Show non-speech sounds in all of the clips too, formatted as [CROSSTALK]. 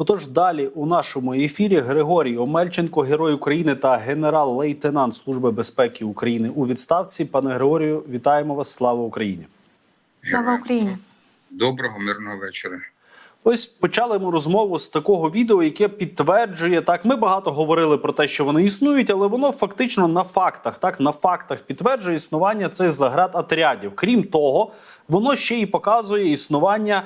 Отож, далі у нашому ефірі Григорій Омельченко, герой України та генерал-лейтенант Служби безпеки України у відставці. Пане Григорію, вітаємо вас! Слава Україні! Слава Україні! Доброго мирного вечора. Ось почали ми розмову з такого відео, яке підтверджує так. Ми багато говорили про те, що вони існують, але воно фактично на фактах, так на фактах підтверджує існування цих заград отрядів. Крім того, воно ще й показує існування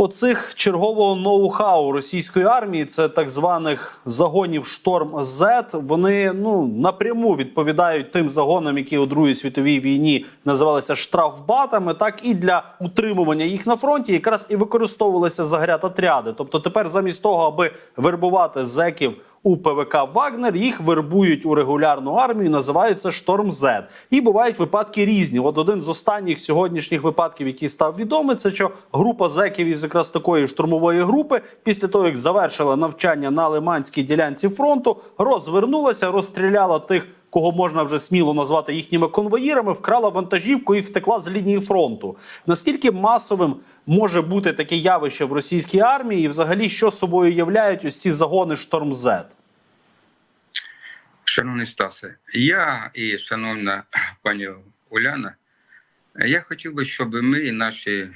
оцих чергового ноу-хау російської армії. Це так званих загонів шторм Z. Вони ну напряму відповідають тим загонам, які у Другій світовій війні називалися штрафбатами, так і для утримування їх на фронті, якраз і використовувалися загряд отряди. Тобто, тепер замість того, аби вербувати зеків у ПВК Вагнер, їх вербують у регулярну армію, називають це Шторм Z. І бувають випадки різні. От один з останніх сьогоднішніх випадків, який став відомий, це що група зеків із якраз такої штурмової групи, після того як завершила навчання на Лиманській ділянці фронту, розвернулася, розстріляла тих. Кого можна вже сміло назвати їхніми конвоїрами, вкрала вантажівку і втекла з лінії фронту. Наскільки масовим може бути таке явище в російській армії, і взагалі що собою являють ось ці загони Шторм Z? Шановний Стасе, я і шановна [CLEARS THROAT] пані Уляна, я хотів би, щоб ми і наші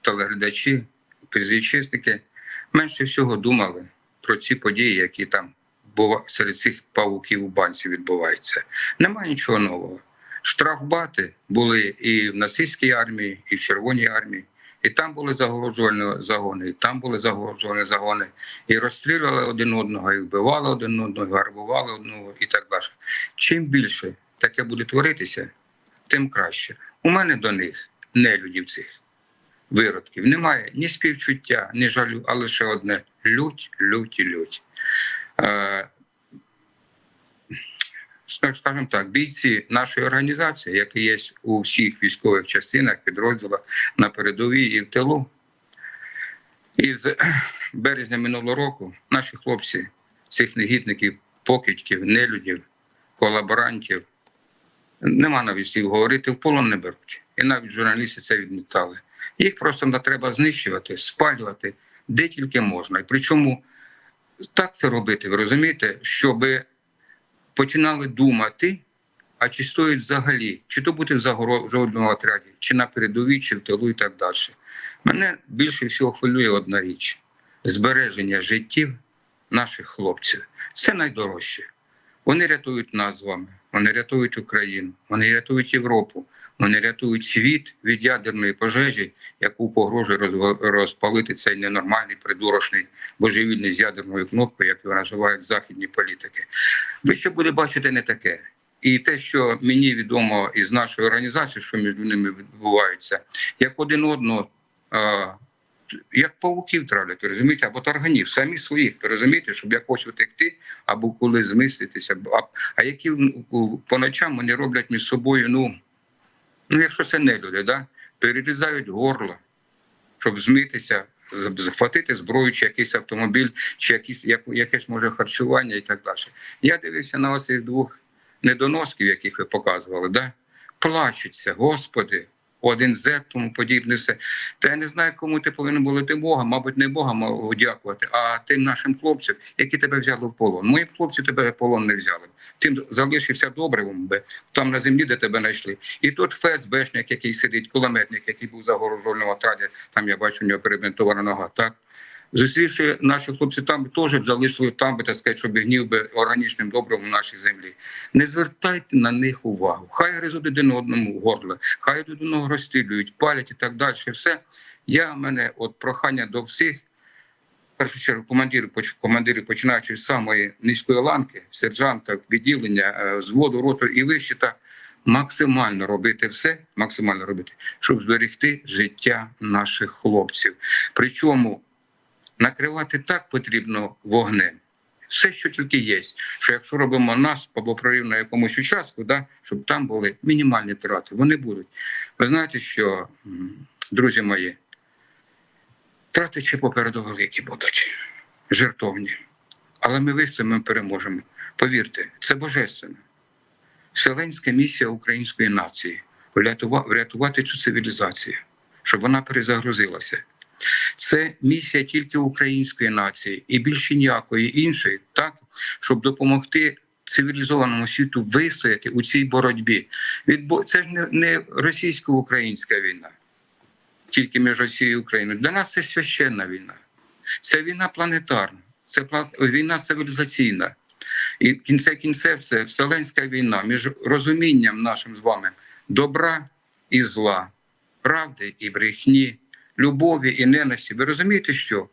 телеглядачі, підвітчизники менше всього думали про ці події, які там серед цих павуків у банці відбуваються. Немає нічого нового. Штрафбати були і в нацистській армії, і в Червоній армії. І там були загороджувальні загони, і там були загороджувальні загони, і розстрілювали один одного, і вбивали один одного, і гарбували одного і так далі. Чим більше таке буде творитися, тим краще. У мене до них, нелюдів цих виродків, немає ні співчуття, ні жалю, а лише одне лють, лють лють. Е, скажімо так, бійці нашої організації, які є у всіх військових частинах, підрозділах на передовій і в тилу. І з [CLEARS THROAT] березня минулого року наші хлопці, цих негідників, покидьків, нелюдів, колаборантів, нема навіть слів говорити, в полон не беруть. І навіть журналісти це відмітали. Їх просто треба знищувати, спалювати, де тільки можна. І причому так це робити, ви розумієте, щоби починали думати, а чи стоїть взагалі, чи то бути в загородженому отряді, чи на передовій, чи в тилу і так далі. Мене більше всього хвилює одна річ: збереження життів наших хлопців. Це найдорожче. Вони рятують нас з вами, вони рятують Україну, вони рятують Європу, вони рятують світ від ядерної пожежі, яку погрожує розпалити цей ненормальний, придурочний божевільний з ядерною кнопкою, як його називають західні політики. Ви ще буде бачити не таке. І те, що мені відомо із нашої організації, що між ними відбувається, як один одного, як павуків травлять, розумієте, або тарганів, самі своїх, розумієте, щоб якось утекти, або коли змислитися. А, а які по ночам вони роблять між собою, ну, ну якщо це не люди, да? перерізають горло, щоб змитися, захватити зброю, чи якийсь автомобіль, чи якісь, як, якесь може харчування і так далі. Я дивився на оцих двох недоносків, яких ви показували, да? плачуться, Господи, один зек, тому подібне все. Та я не знаю, кому ти повинен молити Бога, мабуть, не Бога мав дякувати, а тим нашим хлопцям, які тебе взяли в полон. Мої хлопці тебе в полон не взяли. Тим залишився добривом там на землі, де тебе знайшли. І тут ФСБшник, який сидить, кулеметник, який був загорожувального отряді, там я бачу, у нього перебинтована нога. Так зустрівши наші хлопці там, теж залишили там би так сказати, щоб гнів би органічним добривом в нашій землі. Не звертайте на них увагу. Хай гризуть один одному горло, хай одного розстрілюють, палять і так далі. Все. Я мене от прохання до всіх. В першу чергу командири, командири, починаючи з самої низької ланки, сержанта, відділення, е, зводу, роту і вище, так максимально робити все, максимально робити, щоб зберегти життя наших хлопців. Причому накривати так потрібно вогнем. Все, що тільки є, що якщо робимо нас або прорив на якомусь участку, да, щоб там були мінімальні трати, вони будуть. Ви знаєте, що, друзі мої, трати ще попереду великі будуть, жертовні. Але ми вистоїмо, переможемо. Повірте, це божественно. Вселенська місія української нації врятува- врятувати цю цивілізацію, щоб вона перезагрузилася. Це місія тільки української нації і більше ніякої іншої, так щоб допомогти цивілізованому світу вистояти у цій боротьбі. Це ж не, російсько-українська війна, тільки між Росією і Україною. Для нас це священна війна, це війна планетарна, це війна цивілізаційна. І в кінце кінцев це вселенська війна між розумінням нашим з вами добра і зла, правди і брехні, любові і ненависті. Ви розумієте, що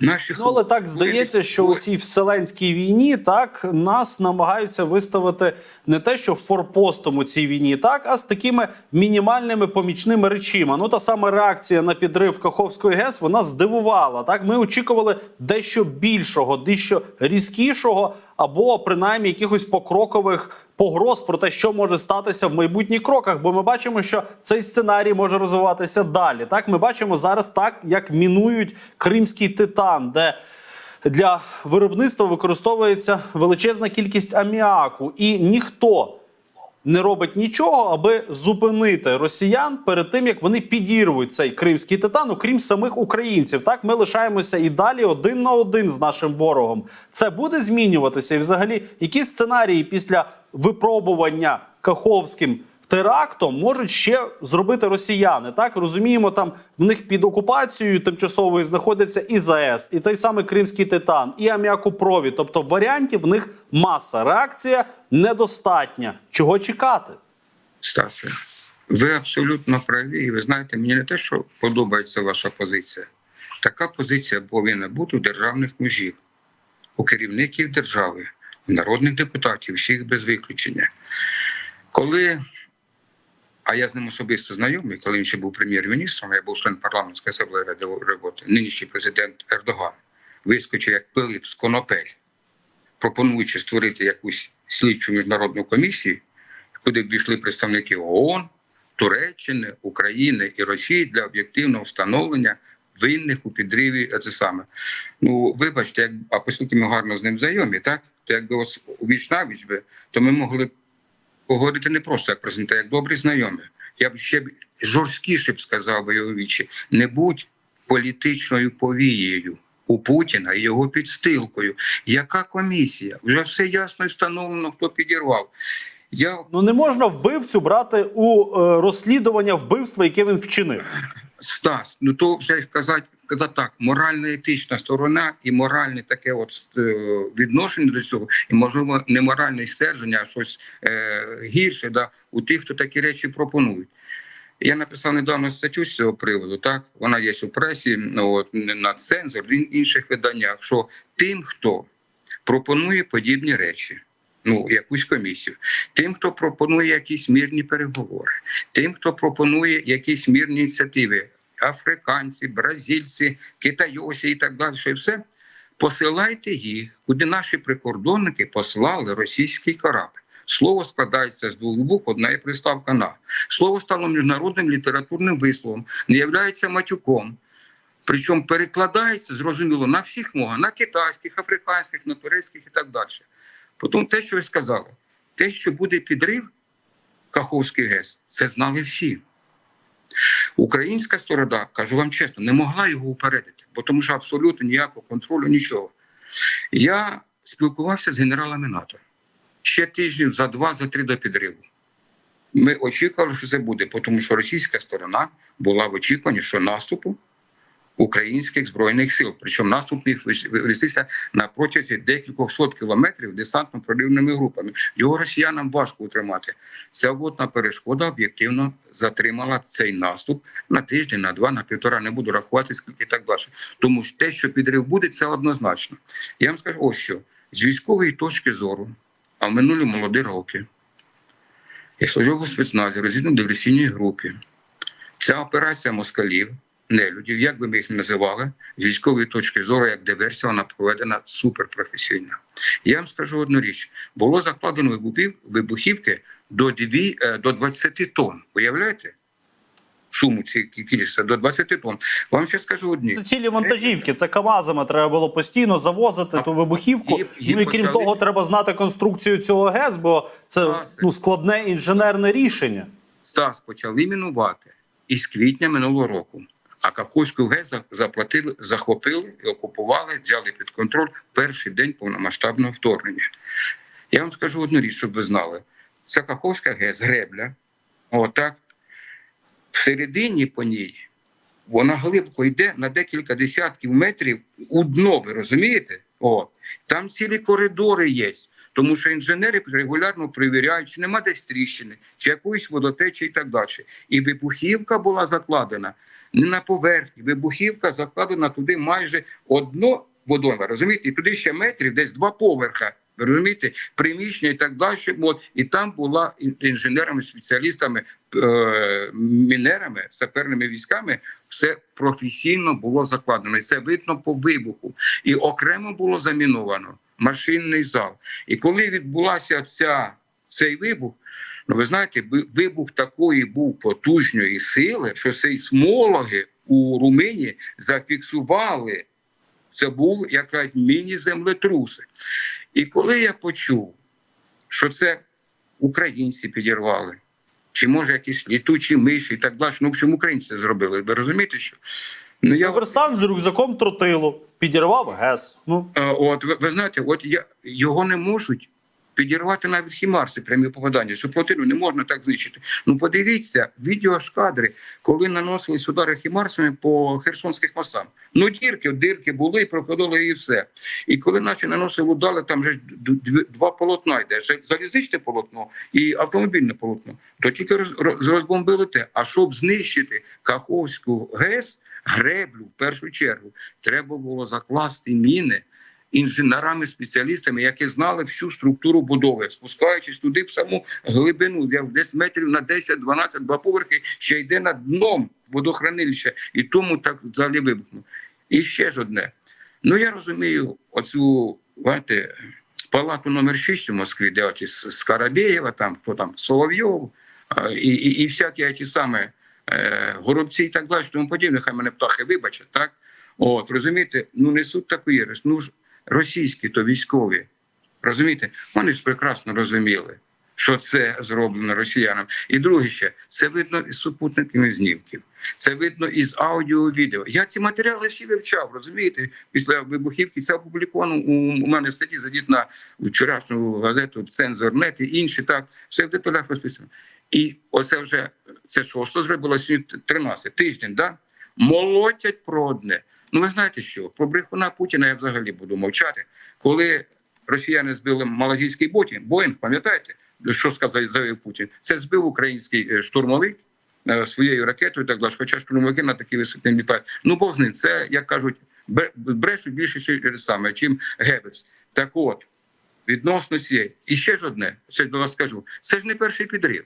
наші Ну, але так здається, що у цій вселенській війні так нас намагаються виставити не те, що форпостом у цій війні, так а з такими мінімальними помічними речима. Ну та сама реакція на підрив Каховської ГЕС вона здивувала. Так, ми очікували дещо більшого, дещо різкішого, або принаймні якихось покрокових погроз про те, що може статися в майбутніх кроках. Бо ми бачимо, що цей сценарій може розвиватися далі. Так, ми бачимо зараз так, як мінують кримський титан, де для виробництва використовується величезна кількість аміаку, і ніхто не робить нічого, аби зупинити росіян перед тим, як вони підірвуть цей кримський титан, окрім самих українців. Так ми лишаємося і далі один на один з нашим ворогом. Це буде змінюватися, і взагалі, які сценарії після випробування Каховським терактом можуть ще зробити росіяни. Так розуміємо, там в них під окупацією тимчасовою знаходиться і ЗАЕС, і той самий Кримський титан, і аміакопровід. Тобто варіантів в них маса. Реакція недостатня. Чого чекати? Стасе, ви абсолютно праві, і ви знаєте, мені не те, що подобається ваша позиція. Така позиція повинна бути у державних мужів, у керівників держави, у народних депутатів, всіх без виключення. Коли, а я з ним особисто знайомий, коли він ще був прем'єр-міністром, я був член парламентської асамблеї ради роботи, нинішній президент Ердоган вискочив як Пилип з конопель, пропонуючи створити якусь слідчу міжнародну комісію, куди б війшли представники ООН, Туреччини, України і Росії для об'єктивного встановлення винних у підриві це саме. Ну, вибачте, як, а оскільки ми гарно з ним знайомі, так? То якби ось віч навіч то ми могли б поговорити не просто як президент, а як добрі знайомі. Я б ще жорсткіше б сказав би його вічі. Не будь політичною повією у Путіна і його підстилкою. Яка комісія? Вже все ясно і встановлено, хто підірвав. Я Ну не можна вбивцю брати у е, розслідування вбивства, яке він вчинив. Стас, ну то вже казати, казати так, морально-етична сторона і моральне таке от е, відношення до цього, і можливо не моральне стерження, а щось е, гірше да, у тих, хто такі речі пропонують. Я написав недавно статтю з цього приводу. Так вона є у пресі, от, на цензор, в інших виданнях. Що тим, хто пропонує подібні речі, ну якусь комісію, тим, хто пропонує якісь мирні переговори, тим, хто пропонує якісь мирні ініціативи, африканці, бразильці, китайосі і так далі, все. Посилайте їх, куди наші прикордонники послали російський корабль. Слово складається з двох букв, одна є приставка на. Слово стало міжнародним літературним висловом, не являється матюком. Причому перекладається, зрозуміло, на всіх мовах, на китайських, африканських, на турецьких і так далі. Потім те, що ви сказали, те, що буде підрив Каховський ГЕС, це знали всі. Українська сторона, кажу вам чесно, не могла його упередити, бо тому що абсолютно ніякого контролю, нічого. Я спілкувався з генералами НАТО ще тижнів за два, за три до підриву. Ми очікували, що це буде, тому що російська сторона була в очікуванні, що наступу українських збройних сил. Причому наступ їх вестися на протязі декількох сот кілометрів десантно-проривними групами. Його росіянам важко утримати. Ця водна перешкода об'єктивно затримала цей наступ на тиждень, на два, на півтора. Не буду рахувати, скільки так далі. Тому що те, що підрив буде, це однозначно. Я вам скажу, ось що з військової точки зору, а в минулі молоді роки. Я служив у спецназі, розвідно диверсійній групі. Ця операція москалів, нелюдів, як би ми їх називали, з військової точки зору, як диверсія, вона проведена суперпрофесійно. Я вам скажу одну річ: було закладено вибухів, вибухівки до, дві, е, до 20 тонн. Уявляєте? Суму ці кількість до 20 тонн. Вам ще скажу одні. Це цілі вантажівки. Це КАМАЗами треба було постійно завозити ту вибухівку. І- ну і крім почали- того, треба знати конструкцію цього ГЕС, бо це Стасе. ну складне інженерне рішення. Стас почали мінувати із квітня минулого року. А Каховську ГЕС заплатили, захопили і окупували, взяли під контроль перший день повномасштабного вторгнення. Я вам скажу одну річ, щоб ви знали. Це Каховська ГЕС, гребля. Отак. Всередині по ній вона глибоко йде на декілька десятків метрів у дно, ви розумієте? О, там цілі коридори є. Тому що інженери регулярно перевіряють, чи нема десь тріщини, чи якоїсь водотечі і так далі. І вибухівка була закладена на поверхні. Вибухівка закладена туди майже одно водойма, розумієте? І туди ще метрів, десь два поверха. Ви розумієте, приміщення і так далі. От, і там була інженерами, спеціалістами, е, мінерами, саперними військами. Все професійно було закладено. І це видно по вибуху. І окремо було заміновано машинний зал. І коли відбулася ця, цей вибух, ви знаєте, вибух такої був потужної сили, що сейсмологи у Румунії зафіксували. Це був як міні-землетруси. І коли я почув, що це українці підірвали, чи може якісь літучі миші і так далі, ну в общем, українці зробили. Ви розумієте, що? Ну, я, Диверсант з рюкзаком тротилу підірвав ГЕС. Ну От ви, ви знаєте, от я його не можуть підірвати навіть хімарси прямі попадання. Цю плотину не можна так знищити. Ну подивіться, відео ж кадри, коли наносились удари хімарсами по херсонських мостам. Ну дірки, дирки були, проходили і все. І коли наші наносили удари, там же два полотна йде: залізничне полотно і автомобільне полотно. То тільки роз, роз- розбомбили те. А щоб знищити Каховську ГЕС, греблю в першу чергу, треба було закласти міни інженерами, спеціалістами, які знали всю структуру будови, спускаючись туди в саму глибину, де десь метрів на 10-12, два поверхи, ще йде над дном водохранилища, і тому так взагалі вибухнув. І ще ж одне. Ну я розумію, оцю знаєте, палату номер 6 у Москві, де оті з Скарабєєва, там хто там Соловйов, і, і, і всякі ті самі е, горобці і так далі, тому подібне, хай мене птахи вибачать, так? От, розумієте, ну несуть таку єресь. Ну ж російські то військові, розумієте, вони ж прекрасно розуміли, що це зроблено росіянам. І друге ще, це видно із супутниками знімків. Це видно із аудіо відео. Я ці матеріали всі вивчав, розумієте? Після вибухівки це опубліковано у, мене в статті задіть на вчорашню газету Цензорнет і інші так. Все в деталях розписано. І оце вже це шосто зробило сьогодні 13 тиждень, да? молотять про одне. Ну ви знаєте що? Про брехуна Путіна я взагалі буду мовчати. Коли росіяни збили малазійський боті, Боїнг, пам'ятаєте, що сказав заявив Путін? Це збив український е, штурмовик е, своєю ракетою, так далі. Хоча штурмовики на такі висоти не літають. Ну Бог з ним, це як кажуть, бре- брешуть більше саме, чим Геббельс. Так от, відносно цієї. І ще ж одне, це до вас скажу. Це ж не перший підрив.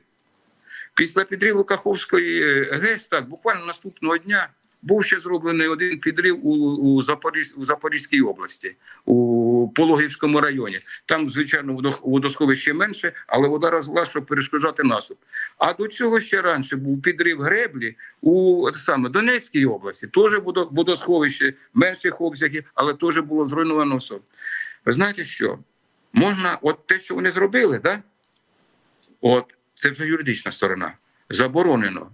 Після підриву Каховської е, ГЕС, так, буквально наступного дня був ще зроблений один підрив у, у, Запорізь, у Запорізькій області, у Пологівському районі. Там, звичайно, водосховище менше, але вода розлила, щоб перешкоджати насуп. А до цього ще раніше був підрив греблі у саме Донецькій області. Теж водосховище менших обсягів, але теж було зруйновано все. Ви знаєте що? Можна, от те, що вони зробили, да? от це вже юридична сторона. Заборонено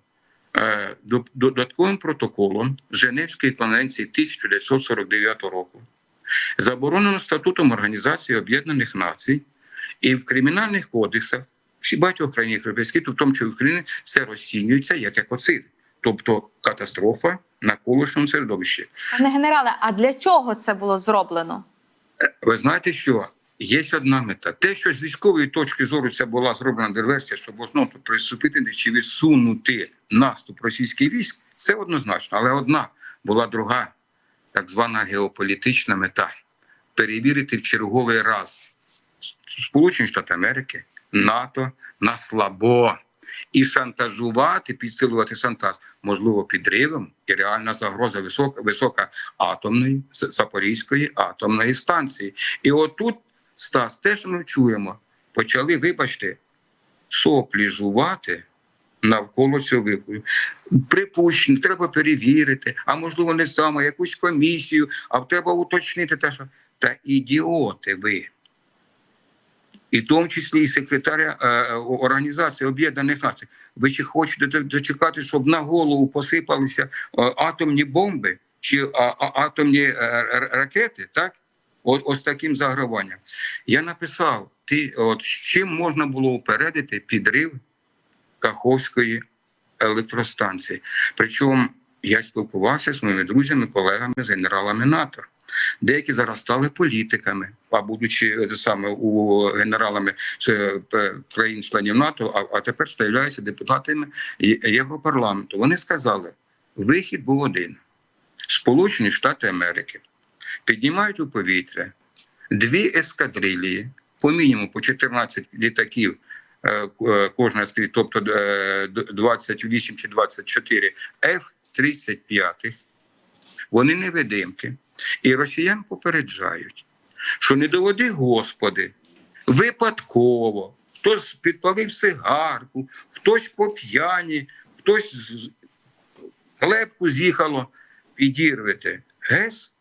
додатковим протоколом Женевської конвенції 1949 року. Заборонено статутом Організації Об'єднаних Націй і в кримінальних кодексах всі багатьох країн європейських, в тому числі в Україні, це розцінюється як екоцид, тобто катастрофа на колишньому середовищі. Пане генерале, а для чого це було зроблено? Ви знаєте, що є одна мета. Те, що з військової точки зору ця була зроблена диверсія, щоб в основному приступити чи відсунути наступ російських військ, це однозначно. Але одна була друга, так звана геополітична мета перевірити в черговий раз Сполучені Штати Америки, НАТО на слабо і шантажувати, підсилувати шантаж, можливо, підривом і реальна загроза висока, висока атомної Запорізької атомної станції. І отут Стас, те, що ми чуємо, почали, вибачте, соплі жувати навколо цього вибору. Припущення, треба перевірити, а можливо, не саме якусь комісію, а треба уточнити те, що та ідіоти ви. і в тому числі і секретаря е, Організації Об'єднаних Націй. Ви чи хочете дочекати, щоб на голову посипалися е, атомні бомби чи а- атомні е, ракети? Так, О- ось таким заграванням. Я написав: ти от чим можна було упередити підрив Каховської електростанції. Причому я спілкувався з моїми друзями, колегами з генералами НАТО. Деякі зараз стали політиками, а будучи е, саме у генералами е, країн-членів НАТО, а, а тепер стаються депутатами Європарламенту. Вони сказали: вихід був один: Сполучені Штати Америки піднімають у повітря дві ескадрилії, по мінімуму по 14 літаків е, е, кожна з тобто е, 28 чи 24 F-35. Вони невидимки. І росіян попереджають, що не доводи Господи, випадково, хтось підпалив сигарку, хтось по п'яні, хтось з- глебку з'їхало, підірвете. ГЕС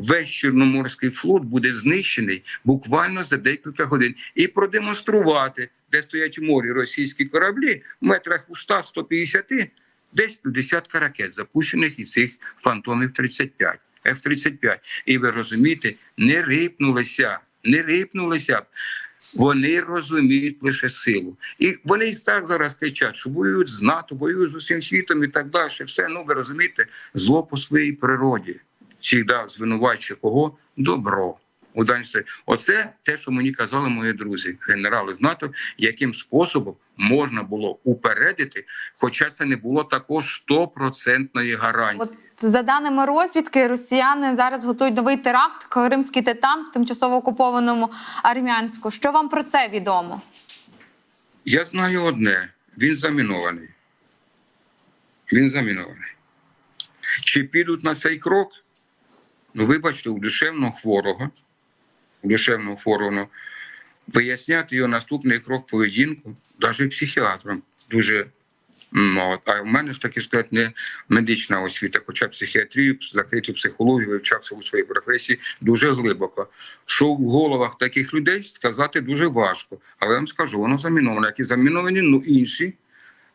весь Чорноморський флот буде знищений буквально за декілька годин і продемонструвати, де стоять в морі російські кораблі в метрах у 100-150, десь десятка ракет, запущених із цих фантомів 35, F-35. І ви розумієте, не рипнулися, не рипнулися. Вони розуміють лише силу. І вони і так зараз кричать, що воюють з НАТО, воюють з усім світом і так далі. Все, ну ви розумієте, зло по своїй природі. Всігда звинувачує кого? Добро. У даній. Оце те, що мені казали мої друзі, генерали з НАТО, яким способом можна було упередити, хоча це не було також стопроцентної гарантії. От за даними розвідки, росіяни зараз готують новий теракт Кримський титан в тимчасово окупованому Армянську. Що вам про це відомо? Я знаю одне: він замінований. Він замінований. Чи підуть на цей крок? Ну, вибачте, у душевного хворого, у душевного хворого виясняти його наступний крок поведінку, навіть психіатром, дуже. От, а в мене ж таки сказати не медична освіта, хоча психіатрію, закриту психологію вивчався у своїй професії дуже глибоко. Що в головах таких людей сказати дуже важко. Але я вам скажу, воно заміновано, як і заміновані ну, інші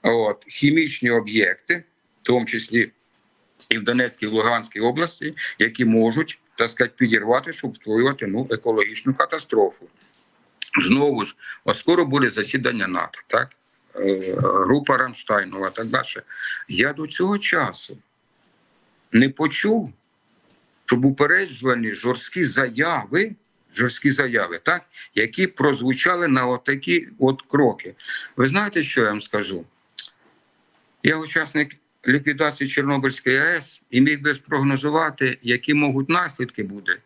от, хімічні об'єкти, в тому числі і в Донецькій, і в Луганській області, які можуть так сказати, підірвати, щоб створювати ну, екологічну катастрофу. Знову ж, от скоро буде засідання НАТО, так? Е, група Рамштайнова, так далі. Я до цього часу не почув, щоб упереджувані жорсткі заяви, жорсткі заяви, так, які прозвучали на отакі от кроки. Ви знаєте, що я вам скажу? Я учасник ліквідації Чорнобильської АЕС і міг би спрогнозувати, які можуть наслідки буде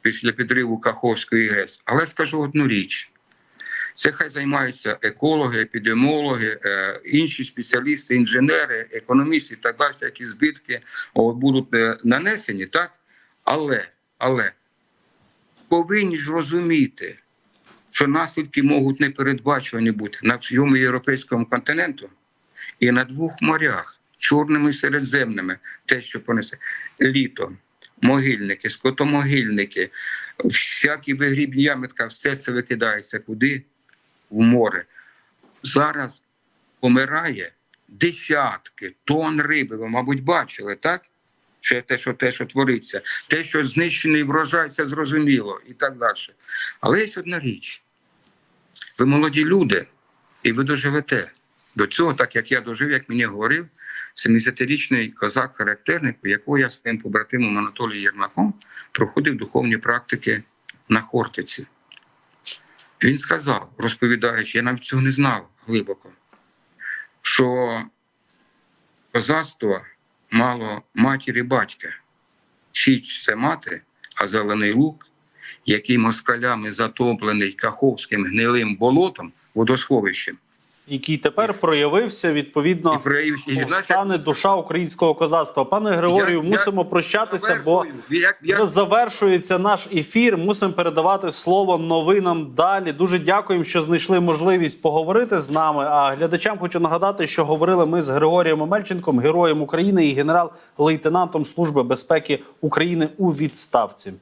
після підриву Каховської ГЕС. Але скажу одну річ: це хай займаються екологи, епідеміологи, е, інші спеціалісти, інженери, економісти і так далі, які збитки будуть е, нанесені, так? Але, але повинні ж розуміти, що наслідки можуть непередбачувані бути на всьому європейському континенту і на двох морях, чорними і середземними, те, що понесе літо, могильники, скотомогильники, всякі вигрібні ямитка, все це викидається куди? В море. Зараз помирає десятки тонн риби. Ви, мабуть, бачили, так? Що те, що те, що твориться, те, що знищений врожай, це зрозуміло, і так далі. Але є одна річ: ви молоді люди, і ви доживете до цього, так як я дожив, як мені говорив, 70-річний козак-характерник, у якого я своїм побратимом Анатолієм Єрмаком проходив духовні практики на Хортиці. Він сказав, розповідаючи, я навіть цього не знав глибоко, що козацтво мало матір і батька. Січ це мати, а зелений лук, який москалями затоплений Каховським гнилим болотом, водосховищем, який тепер проявився відповідно. І знаєш, як- Повстане душа українського козацтва. Пане Григорію, Я- я мусимо прощатися, бо як, як, завершується наш ефір. Мусимо передавати слово новинам далі. Дуже дякуємо, що знайшли можливість поговорити з нами. А глядачам хочу нагадати, що говорили ми з Григорієм Омельченком, героєм України і генерал-лейтенантом Служби безпеки України у відставці.